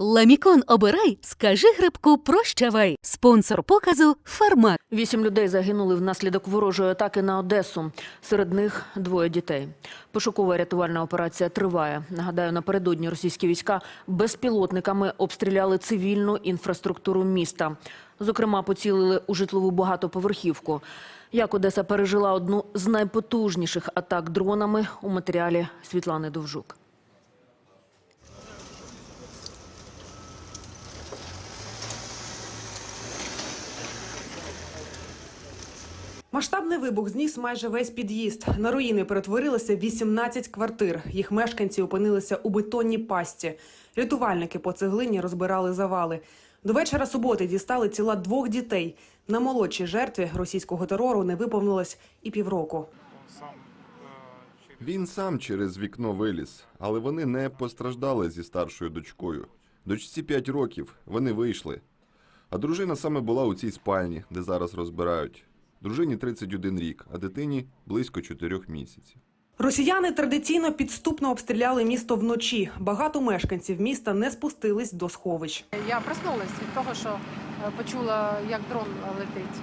Ламікон обирай, скажи грибку прощавай. Спонсор показу Фармак. Вісім людей загинули внаслідок ворожої атаки на Одесу. Серед них двоє дітей. Пошукова рятувальна операція триває. Нагадаю, напередодні російські війська безпілотниками обстріляли цивільну інфраструктуру міста. Зокрема, поцілили у житлову багатоповерхівку. Як Одеса пережила одну з найпотужніших атак дронами у матеріалі Світлани Довжук. Масштабний вибух зніс майже весь під'їзд. На руїни перетворилося 18 квартир. Їх мешканці опинилися у бетонній пастці. Рятувальники по цеглині розбирали завали. До вечора суботи дістали тіла двох дітей. На молодшій жертві російського терору не виповнилось і півроку. Він сам через вікно виліз, але вони не постраждали зі старшою дочкою. Дочці 5 років, вони вийшли. А дружина саме була у цій спальні, де зараз розбирають. Дружині 31 рік, а дитині близько 4 місяців. Росіяни традиційно підступно обстріляли місто вночі. Багато мешканців міста не спустились до сховищ. Я проснулась від того, що е, почула, як дрон летить.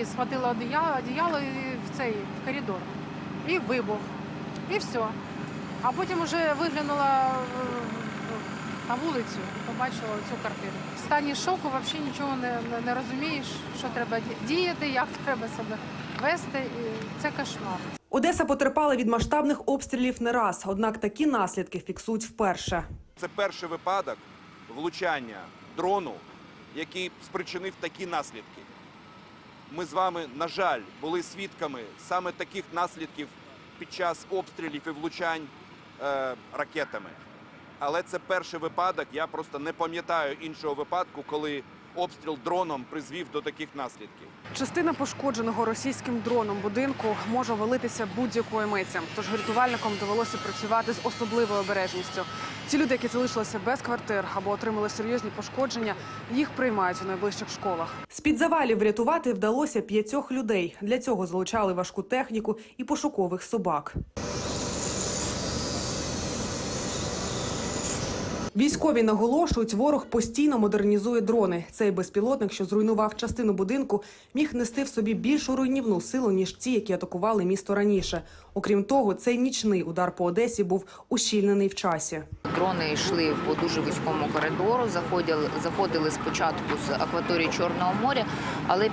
І схватила одіяло, одіяло і в цей в коридор. І вибух. І все. А потім вже виглянула е, на вулицю і побачила цю картину. В стані шоку взагалі нічого не, не, не розумієш, що треба діяти, як треба себе вести. І це кошмар. Одеса потерпала від масштабних обстрілів не раз, однак такі наслідки фіксують вперше. Це перший випадок влучання дрону, який спричинив такі наслідки. Ми з вами, на жаль, були свідками саме таких наслідків під час обстрілів і влучань е, ракетами. Але це перший випадок. Я просто не пам'ятаю іншого випадку, коли обстріл дроном призвів до таких наслідків. Частина пошкодженого російським дроном будинку може валитися будь-якої миті. Тож рятувальникам довелося працювати з особливою обережністю. Ті люди, які залишилися без квартир або отримали серйозні пошкодження, їх приймають у найближчих школах. З-під завалів врятувати вдалося п'ятьох людей. Для цього залучали важку техніку і пошукових собак. Військові наголошують, ворог постійно модернізує дрони. Цей безпілотник, що зруйнував частину будинку, міг нести в собі більшу руйнівну силу ніж ті, які атакували місто раніше. Окрім того, цей нічний удар по Одесі був ущільнений в часі. Дрони йшли по дуже вузькому коридору, заходили, заходили спочатку з акваторії Чорного моря, але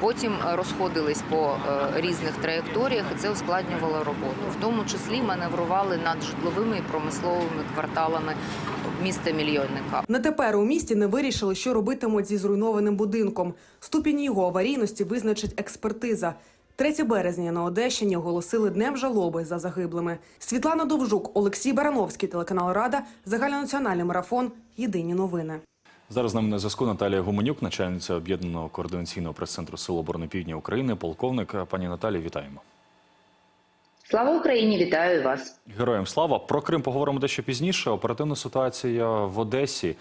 потім розходились по е, різних траєкторіях, і це ускладнювало роботу. В тому числі маневрували над житловими і промисловими кварталами міста мільйонника. На тепер у місті не вирішили, що робитимуть зі зруйнованим будинком. Ступінь його аварійності визначить експертиза. 3 березня на Одещині оголосили днем жалоби за загиблими. Світлана Довжук, Олексій Барановський, телеканал Рада, загальнонаціональний марафон. Єдині новини. Зараз з нами на зв'язку Наталія Гуменюк, начальниця об'єднаного координаційного прес-центру Сил оборони Півдня України, полковник. Пані Наталі, вітаємо. Слава Україні, вітаю вас. Героям слава. Про Крим поговоримо дещо пізніше. Оперативна ситуація в Одесі.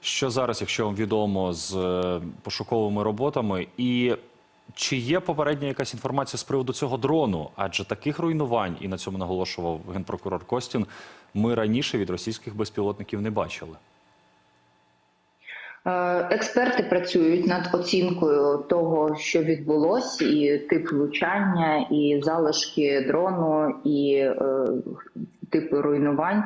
Що зараз, якщо вам відомо, з е, пошуковими роботами, і чи є попередня якась інформація з приводу цього дрону? Адже таких руйнувань, і на цьому наголошував генпрокурор Костін, ми раніше від російських безпілотників не бачили. Е, Експерти працюють над оцінкою того, що відбулось, і тип влучання, і залишки дрону, і е, типи руйнувань.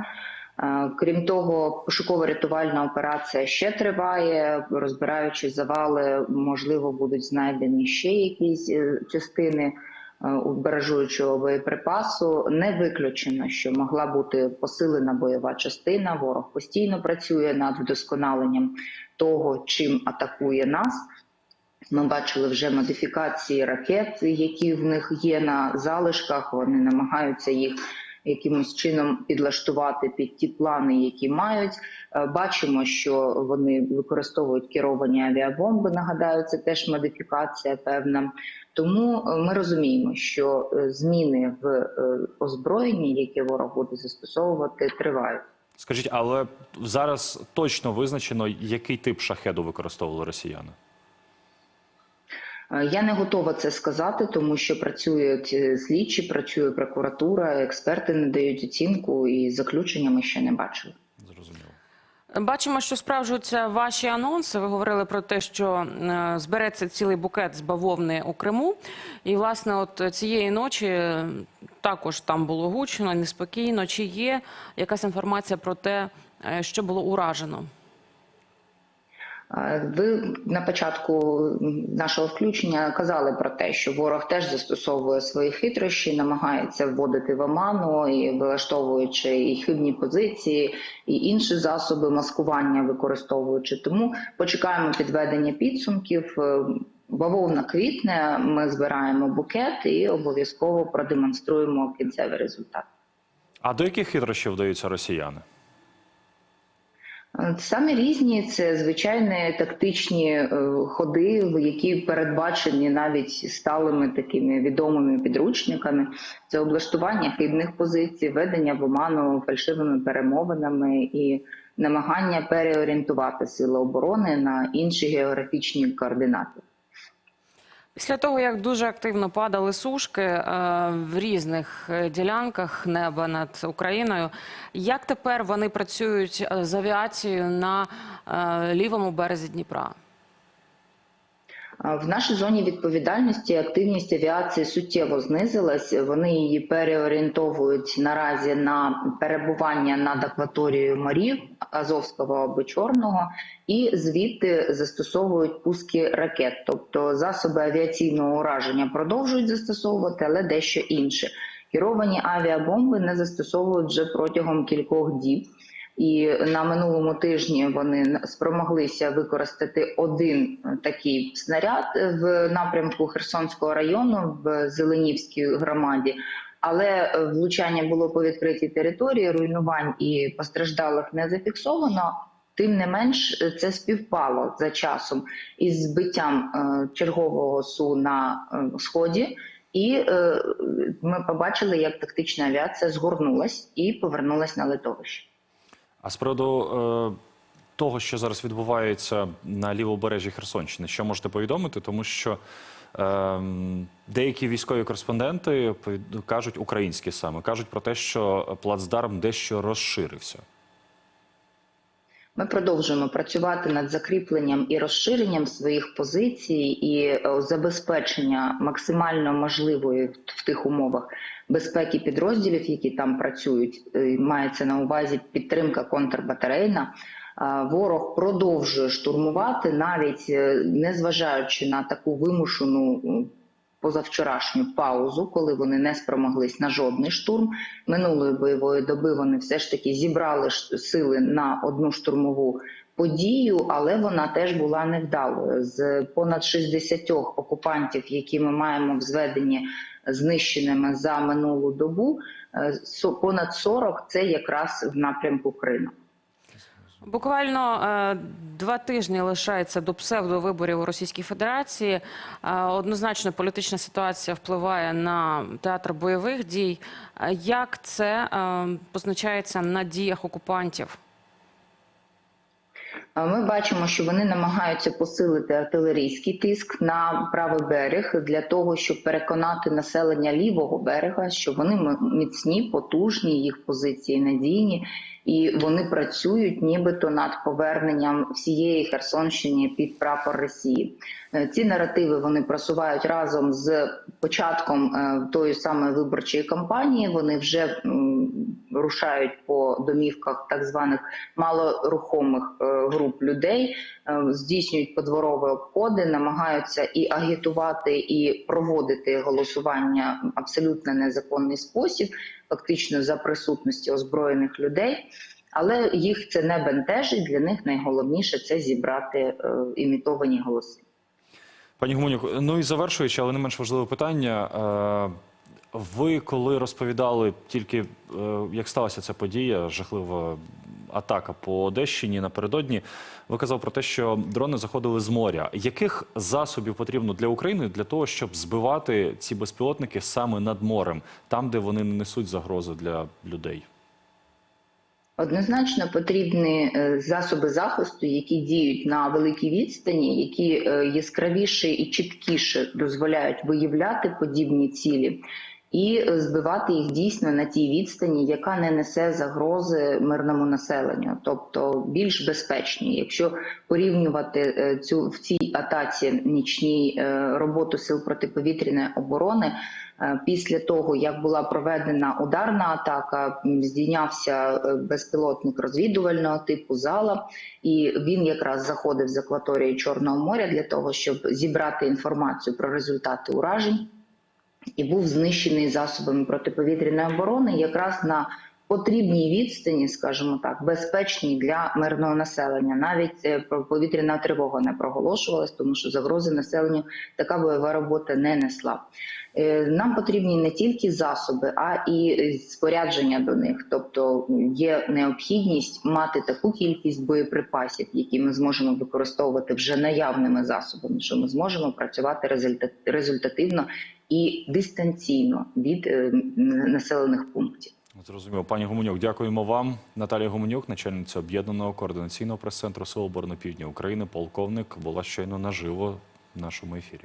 Е, Крім того, пошуково-рятувальна операція ще триває. Розбираючи завали, можливо, будуть знайдені ще якісь частини е, у баражуючого боєприпасу. Не виключено, що могла бути посилена бойова частина. Ворог постійно працює над вдосконаленням того, чим атакує нас. Ми бачили вже модифікації ракет, які в них є на залишках. Вони намагаються їх якимось чином підлаштувати під ті плани, які мають. Е, Бачимо, що вони використовують керовані авіабомби. Нагадаю, це теж модифікація певна. Тому е, ми розуміємо, що е, зміни в озброєнні, які ворог буде застосовувати, тривають. Скажіть, але зараз точно визначено, який тип шахеду використовували росіяни? Е, Я не готова це сказати, тому що працюють е, слідчі, працює прокуратура, експерти не дають оцінку і заключення ми ще не бачили. Зрозуміло. Бачимо, що справджуються ваші анонси. Ви говорили про те, що е, збереться цілий букет з бавовни у Криму. І, власне, от цієї ночі також там було гучно, неспокійно. Чи є якась інформація про те, що було уражено? Ви на початку нашого включення казали про те, що ворог теж застосовує свої хитрощі, намагається вводити в оману і вилаштовуючи і хибні позиції, і інші засоби маскування використовуючи. Тому почекаємо підведення підсумків. Е, Бавовна квітне, ми збираємо букет і обов'язково продемонструємо кінцевий результат. А до яких хитрощів вдаються росіяни? Саме різні це звичайні тактичні е, ходи, які передбачені навіть сталими такими відомими підручниками. Це облаштування хибних позицій, ведення в оману фальшивими перемовинами і намагання переорієнтувати сили оборони на інші географічні координати. Після того, як дуже активно падали сушки е, в різних е, ділянках неба над Україною, як тепер вони працюють е, з авіацією на лівому березі Дніпра? В нашій зоні відповідальності активність авіації суттєво знизилась. Вони її переорієнтовують наразі на перебування над акваторією морів Азовського або Чорного, і звідти застосовують пуски ракет. Тобто засоби авіаційного ураження продовжують застосовувати, але дещо інше. Керовані авіабомби не застосовують вже протягом кількох діб. І на минулому тижні вони спромоглися використати один такий снаряд в напрямку Херсонського району в Зеленівській громаді. Але влучання було по відкритій території, руйнувань і постраждалих не зафіксовано. Тим не менш, це співпало за часом із збиттям е, чергового су на е, сході, і е, ми побачили, як тактична авіація згорнулась і повернулась на литовище. А з приводу е, того, що зараз відбувається на лівобережжі Херсонщини, що можете повідомити? Тому що е, деякі військові кореспонденти кажуть, українські саме, кажуть про те, що плацдарм дещо розширився. Ми продовжуємо працювати над закріпленням і розширенням своїх позицій і е, забезпечення максимально можливої в тих умовах безпеки підрозділів, які там працюють. Е, Мається на увазі підтримка контрбатарейна. Ворог продовжує штурмувати, навіть е, незважаючи на таку вимушену позавчорашню паузу, коли вони не спромоглись на жодний штурм. Минулої бойової доби вони все ж таки зібрали сили на одну штурмову подію, але вона теж була невдалою. З понад 60 окупантів, які ми маємо в зведенні знищеними за минулу добу, е, понад 40 – це якраз в напрямку Криму. Буквально е, два тижні лишається до псевдовиборів у Російській Федерації. Е, однозначно, політична ситуація впливає на театр бойових дій. Е, Як це е, позначається на діях окупантів? Ми бачимо, що вони намагаються посилити артилерійський тиск на правий берег для того, щоб переконати населення лівого берега, що вони міцні, потужні, їх позиції надійні, і вони працюють нібито над поверненням всієї Херсонщини під прапор Росії. Е, Ці наративи вони просувають разом з початком е, тої самої виборчої кампанії. Вони вже рушають по домівках так званих малорухомих е, груп людей, е, здійснюють подворові обходи, намагаються і агітувати, і проводити голосування абсолютно незаконний спосіб, фактично за присутності озброєних людей. Але їх це не бентежить. Для них найголовніше це зібрати е, імітовані голоси. Пані Гуменюк, ну і завершуючи, але не менш важливе питання. Ви коли розповідали тільки, е, як сталася ця подія, жахлива атака по Одещині напередодні, ви казав про те, що дрони заходили з моря. Яких засобів потрібно для України для того, щоб збивати ці безпілотники саме над морем, там, де вони не несуть загрози для людей? Однозначно потрібні е, засоби захисту, які діють на великій відстані, які е, яскравіше і чіткіше дозволяють виявляти подібні цілі. І збивати їх дійсно на тій відстані, яка не несе загрози мирному населенню, тобто більш безпечні. Якщо порівнювати е, цю в цій атаці нічній е, роботу сил протиповітряної оборони. Е, Після того, як була проведена ударна атака, здійнявся безпілотник розвідувального типу зала, і він якраз заходив з акваторії Чорного моря для того, щоб зібрати інформацію про результати уражень, і був знищений засобами протиповітряної оборони якраз на потрібній відстані, скажімо так, безпечній для мирного населення. Навіть е, повітряна тривога не проголошувалась, тому що загрози населенню така бойова робота не несла. Е, Нам потрібні не тільки засоби, а і е, спорядження до них. Тобто є необхідність мати таку кількість боєприпасів, які ми зможемо використовувати вже наявними засобами, що ми зможемо працювати результат- результативно і дистанційно від е, населених пунктів. Зрозуміло. Пані Гуменюк, дякуємо вам. Наталія Гуменюк, начальниця об'єднаного координаційного прес-центру Сил оборони Півдня України, полковник, була щойно наживо в нашому ефірі.